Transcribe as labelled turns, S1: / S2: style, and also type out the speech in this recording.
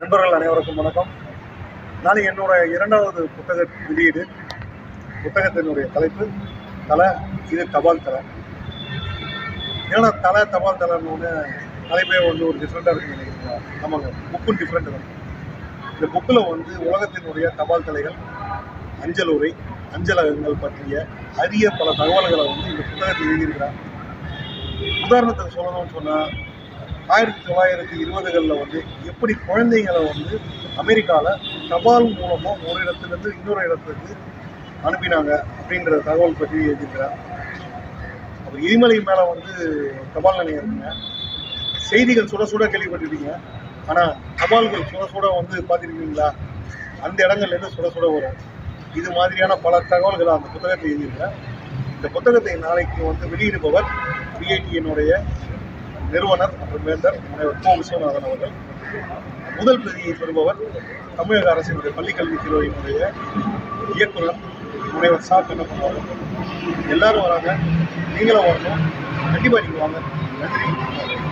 S1: நண்பர்கள் அனைவருக்கும் வணக்கம். நான் என்னோட இரண்டாவது புத்தக வெளியீடு புத்தகத்தினுடைய தலைப்பு தலை இது தபால் தலை. ஏன்னா தலை தபால் தலைன்னு ஒன்று தலைப்பே வந்து ஒரு டிஃப்ரெண்ட்டாக இருக்குன்னு நினைக்கிறீங்களா? ஆமாங்க புக்கும் டிஃப்ரெண்ட் தான். இந்த புக்கில் வந்து உலகத்தினுடைய தபால் தலைகள் அஞ்சல் உரை அஞ்சலகங்கள் பற்றிய அரிய பல தகவல்களை வந்து இந்த புத்தகத்தில் எழுதியிருக்கிறார். உதாரணத்துக்கு சொல்லணும்னு சொன்னால் ஆயிரத்தி தொள்ளாயிரத்தி இருபதுகளில் வந்து எப்படி குழந்தைங்களை வந்து அமெரிக்காவில் தபால் மூலமாக ஒரு இடத்துலேருந்து இன்னொரு இடத்துக்கு அனுப்பினாங்க அப்படின்ற தகவல் பற்றி எழுதியிருக்கிறார். அப்புறம் எரிமலை மேலே வந்து தபால் நிலையம் இருக்குங்க. செய்திகள் சுட சுட கேள்விப்பட்டிருக்கீங்க ஆனால் தபால்கள் சுட சுட வந்து பார்த்துருக்கீங்களா அந்த இடங்கள்லேருந்து சுட சுட வரும். இது மாதிரியான பல தகவல்களை அந்த புத்தகத்தை எழுதியிருக்கிறேன் இந்த புத்தகத்தை நாளைக்கு வந்து வெளியிடுபவர் பிஐடியினுடைய நிறுவனர் மற்றும் வேந்தர் முனைவர் கோ விஸ்வநாதன் அவர்கள் முதல் பிரதியை பெறுபவர் தமிழக அரசினுடைய பள்ளிக்கல்வித்துறையினுடைய இயக்குனர் முனைவர் சா கண்ணப்பன் அவர்கள். எல்லாரும் வராங்க. நீங்களும் வரணும். கண்டிப்பாக நீங்கள் வாங்க. நன்றி.